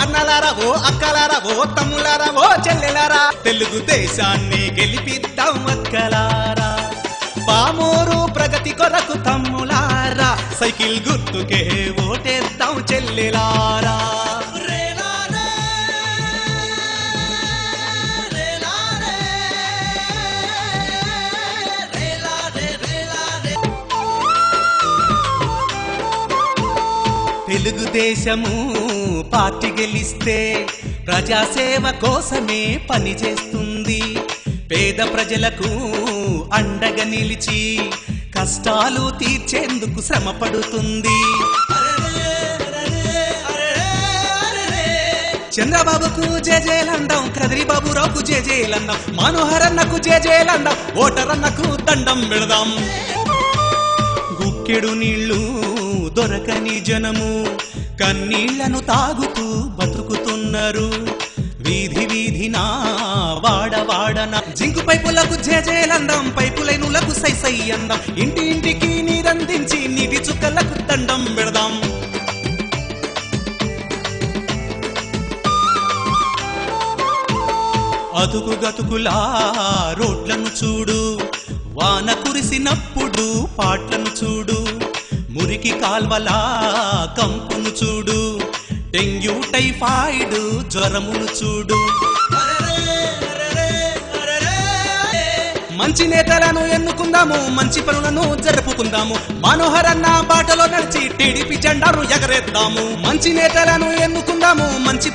అన్నలారా ఓ అక్కలారా ఓ తమ్ములారా ఓ చెల్లెలారా. తెలుగు దేశాన్ని గెలిపిద్దాం అక్కలారా. పామూరు ప్రగతి కొరకు తమ్ములారా. సైకిల్ గుర్తుకే ఓటేద్దాం చెల్లెలారా. తెలుగుదేశము పార్టీ గెలిస్తే ప్రజాసేవ కోసమే పనిచేస్తుంది పేద ప్రజలకు అండగా నిలిచి కష్టాలు తీర్చేందుకు శ్రమ పడుతుంది. చంద్రబాబుకు జేజేలండం కదిరిబాబురావుకు జేజేలండం మనోహరన్నకు జేజేలండం ఓటరన్నకు దండం పెడదాం. గుక్కెడు నీళ్ళు దొరకని జనము. కన్నీళ్ళను తాగుతూ బతుకుతున్నారు. వీధి వీధినా వాడ వాడన. జింకు పైపులకు జేజేలందం పైపులైనులకు సైసై అందం ఇంటి ఇంటికి నీరందించి నీటి చుక్కలకు దండం పెడదాం. అతుకు గతుకులా రోడ్లను చూడు. వాన కురిసినప్పుడు పాటలను చూడు. మురికి కాల్వలా కంపును చూడు. డెంగ్యూ టైఫాయిడ్ జ్వరమును చూడు. మంచి నేతలను ఎన్నుకుందాము మంచి పనులను జరుపుకుందాము. మనోహరన్న బాటలో నడిచి టీడీపీ జెండాను ఎగరేద్దాము. మంచి నేతలను ఎన్నుకుందాము మంచి